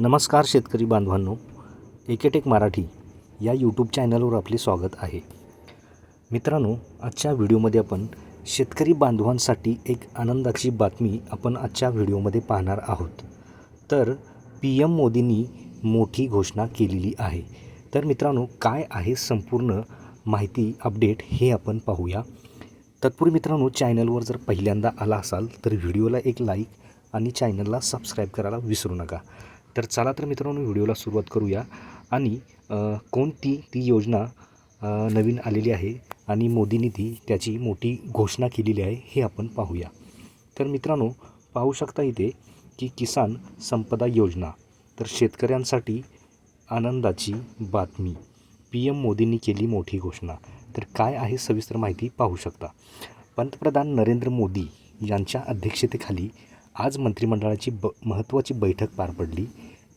नमस्कार शेतकरी बांधवांनो एकेटेक मराठी या यूट्यूब चॅनलवर आपले स्वागत आहे. मित्रांनो आजच्या व्हिडिओमध्ये आपण शेतकरी बांधवांसाठी एक आनंदाची बातमी आपण आजच्या व्हिडिओमध्ये पाहणार आहोत. तर पी एम मोदींनी मोठी घोषणा केलेली आहे. तर मित्रांनो काय आहे संपूर्ण माहिती अपडेट हे आपण पाहूया. तत्पूर्वी मित्रांनो चॅनलवर जर पहिल्यांदा आला असाल तर व्हिडिओला एक लाईक आणि चॅनलला सबस्क्राईब करायला विसरू नका. तर चला तर मित्रांनो व्हिडिओला सुरुवात करूया. आणि कोणती ती योजना नवीन आलेली आहे आणि मोदींनी ती त्याची मोठी घोषणा केलेली आहे हे आपण पाहूया. तर मित्रांनो पाहू शकता इथे की किसान संपदा योजना. तर शेतकऱ्यांसाठी आनंदाची बातमी. पी एम मोदींनी केली मोठी घोषणा. तर काय आहे सविस्तर माहिती पाहू शकता. पंतप्रधान नरेंद्र मोदी यांच्या अध्यक्षतेखाली आज मंत्रिमंडळाची ब महत्त्वाची बैठक पार पडली.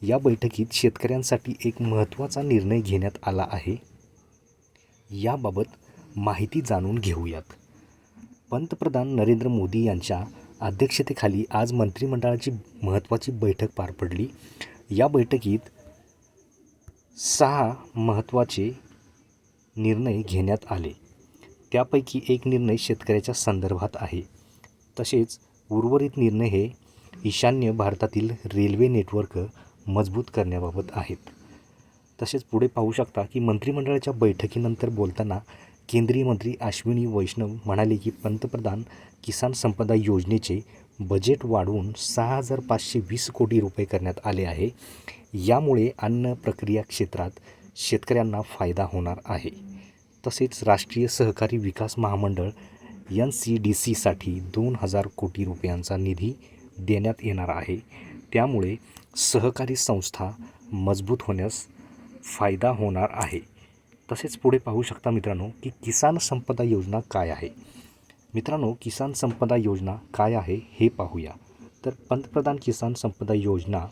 या बैठकीत शेतकऱ्यांसाठी एक महत्त्वाचा निर्णय घेण्यात आला आहे. याबाबत माहिती जाणून घेऊयात. पंतप्रधान नरेंद्र मोदी यांच्या अध्यक्षतेखाली आज मंत्रिमंडळाची महत्त्वाची बैठक पार पडली. या बैठकीत सहा महत्त्वाचे निर्णय घेण्यात आले. त्यापैकी एक निर्णय शेतकऱ्याच्या संदर्भात आहे. तसेच उर्वरित निर्णय हे ईशान्य भारतातील रेल्वे नेटवर्क मजबूत करण्याबाबत आहेत. तसेच पुढे पाहू शकता की मंत्रिमंडळाच्या बैठकीनंतर बोलताना केंद्रीय मंत्री अश्विनी वैष्णव म्हणाले की पंतप्रधान किसान संपदा योजनेचे बजेट वाढवून सहा हजार पाचशे वीस कोटी रुपये करण्यात आले आहे. यामुळे अन्न प्रक्रिया क्षेत्रात शेतकऱ्यांना फायदा होणार आहे. तसेच राष्ट्रीय सहकारी विकास महामंडळ एन सी डी सीसाठी दोन हजार कोटी रुपयांचा निधी देण्यात येणार आहे. त्यामुळे सहकारी संस्था मजबूत होण्यास फायदा होणार आहे. तसेच पुढे पाहू शकता मित्रांनो की किसान संपदा योजना काय आहे. मित्रांनो किसान संपदा योजना काय आहे हे पाहूया. तर पंतप्रधान किसान संपदा योजना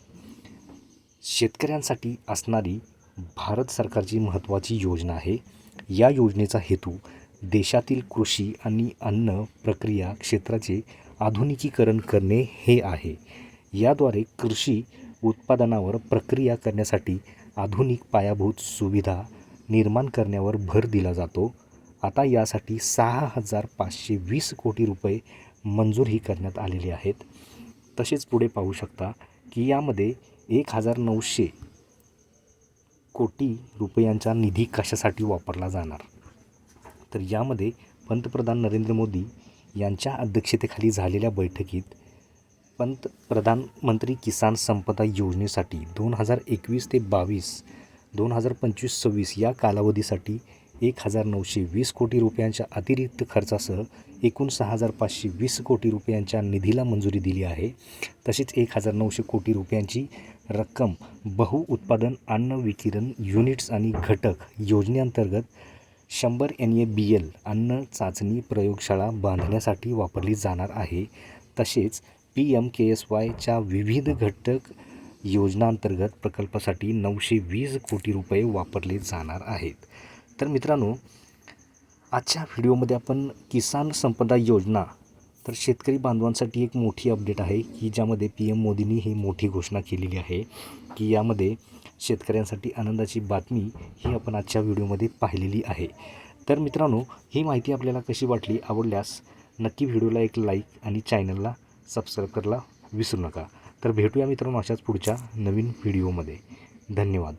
शेतकऱ्यांसाठी असणारी भारत सरकारची महत्त्वाची योजना आहे. या योजनेचा हेतू देशातील कृषी आणि अन्न प्रक्रिया क्षेत्राचे आधुनिकीकरण करणे हे आहे. याद्वारे कृषी उत्पादनावर प्रक्रिया करण्यासाठी आधुनिक पायाभूत सुविधा निर्माण करण्यावर भर दिला जातो. आता यासाठी सहा हजार पाचशे वीस कोटी रुपये मंजूरही करण्यात आलेले आहेत. तसेच पुढे पाहू शकता की यामध्ये एक हजार नऊशे कोटी रुपयांचा निधी कशासाठी वापरला जाणार? तर यामध्ये पंतप्रधान नरेंद्र मोदी यांच्या अध्यक्षतेखाली झालेल्या बैठकीत पंतप्रधानमंत्री किसान संपदा योजनेसाठी दोन हजार एकवीस ते बावीस दोन हजार पंचवीस सव्वीस या कालावधीसाठी एक हजार नऊशे वीस कोटी रुपयांच्या अतिरिक्त खर्चासह एकूण सहा हजार पाचशे वीस कोटी रुपयांच्या निधीला मंजुरी दिली आहे. तसेच एक हजार नऊशे कोटी रुपयांची रक्कम बहुउत्पादन अन्न विकिरण युनिट्स आणि घटक योजनेअंतर्गत शंभर एन ए बी एल अन्न चाचणी प्रयोगशाळा बांधण्यासाठी वापरली जाणार आहे. तसेच पी एम के एस वायच्या विविध घटक योजनांतर्गत प्रकल्पासाठी नऊशे वीस कोटी रुपये वापरले जाणार आहेत. तर मित्रांनो आजच्या व्हिडिओमध्ये आपण किसान संपदा योजना तर शेतकरी बांधवांसाठी एक मोठी अपडेट आहे की ज्यामध्ये पी एम मोदींनी ही मोठी घोषणा केलेली आहे की यामध्ये शेतकऱ्यांसाठी आनंदाची बातमी ही आपण आजच्या व्हिडिओमध्ये पाहिलेली आहे. तर मित्रांनो ही माहिती आपल्याला कशी वाटली आवडल्यास नक्की व्हिडिओला एक लाईक आणि चॅनलला सबस्क्राईब करायला विसरू नका. तर भेटूया मित्रांनो अशाच पुढच्या नवीन व्हिडिओमध्ये. धन्यवाद.